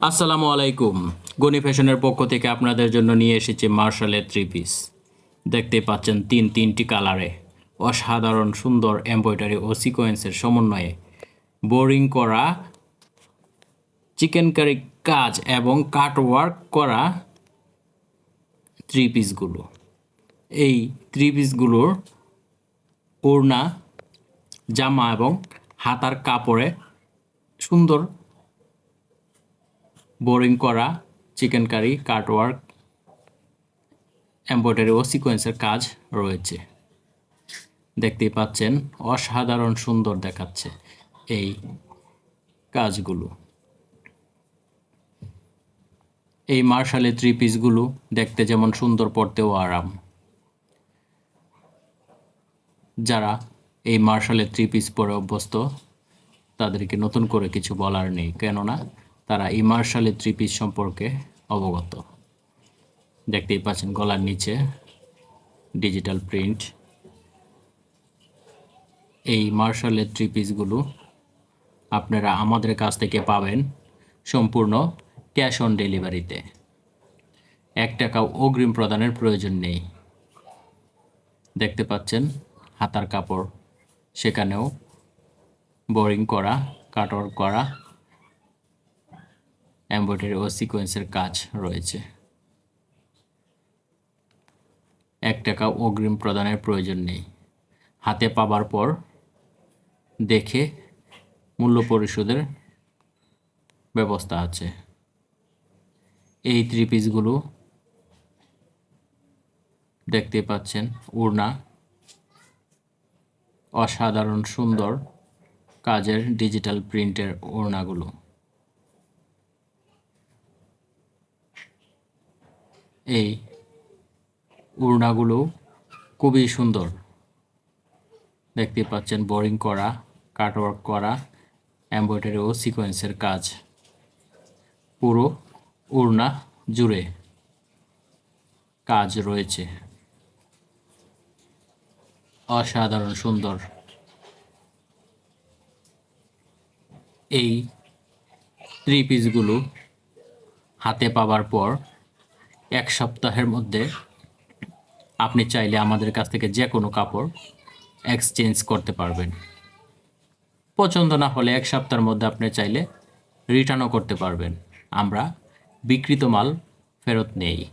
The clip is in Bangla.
আসসালামু আলাইকুম। গনি ফ্যাশনের পক্ষ থেকে আপনাদের জন্য নিয়ে এসেছি মার্শালের থ্রি পিস দেখতে পাচ্ছেন তিন তিনটি কালারে। অসাধারণ, সুন্দর এমব্রয়ডারি ও সিকোয়েন্সের সমন্বয়ে। বোরিং করা চিকেন কারি কাজ এবং কাট ওয়ার্ক করা থ্রি পিসগুলো এই থ্রি পিসগুলোর ওড়না, জামা এবং হাতার কাপড়ে সুন্দর বোরিং করা, চিকেন কারি, কাটওয়ার্ক, এমব্রয়ডারি ও সিকোয়েন্সের কাজ রয়েছে। দেখতেই পাচ্ছেন, অসাধারণ সুন্দর দেখাচ্ছে এই কাজগুলো। এই মার্শালের থ্রি পিসগুলো দেখতে যেমন সুন্দর, পড়তেও আরাম। যারা এই মার্শালের থ্রি পিস পরে অভ্যস্ত, তাদেরকে নতুন করে কিছু বলার নেই, কেননা তারা এই মার্শালের থ্রি পিস সম্পর্কে অবগত। দেখতেই পাচ্ছেন গলার নিচে ডিজিটাল প্রিন্ট। এই মার্শালের থ্রি পিসগুলো আপনারা আমাদের কাছ থেকে পাবেন সম্পূর্ণ ক্যাশ অন ডেলিভারিতে। এক টাকাও অগ্রিম প্রদানের প্রয়োজন নেই। দেখতে পাচ্ছেন হাতার কাপড়, সেখানেও বোরিং করা কাটওয়ার্ক করা এমব্রয়ডারি ও সিকোয়েন্সের কাজ রয়েছে। এক টাকা অগ্রিম প্রদানের প্রয়োজন নেই। হাতে পাবার পর দেখে মূল্য পরিশোধের ব্যবস্থা আছে। এই থ্রি পিসগুলো দেখতে পাচ্ছেন, উড়না। অসাধারণ সুন্দর কাজের ডিজিটাল প্রিন্টের ওড়নাগুলো এই উড়নাগুলো খুবই সুন্দর। দেখতে পাচ্ছেন বোরিং করা কাটওয়ার্ক করা এমব্রয়ডারি ও সিকোয়েন্সের কাজ। পুরো উড়না জুড়ে কাজ রয়েছে। অসাধারণ সুন্দর। এই থ্রি পিসগুলো হাতে পাবার পর এক সপ্তাহের মধ্যে আপনি চাইলে আমাদের কাছ থেকে যে কোনো কাপড় এক্সচেঞ্জ করতে পারবেন। পছন্দ না হলে এক সপ্তাহের মধ্যে আপনি চাইলে রিটার্নও করতে পারবেন। আমরা বিকৃত মাল ফেরত নেই।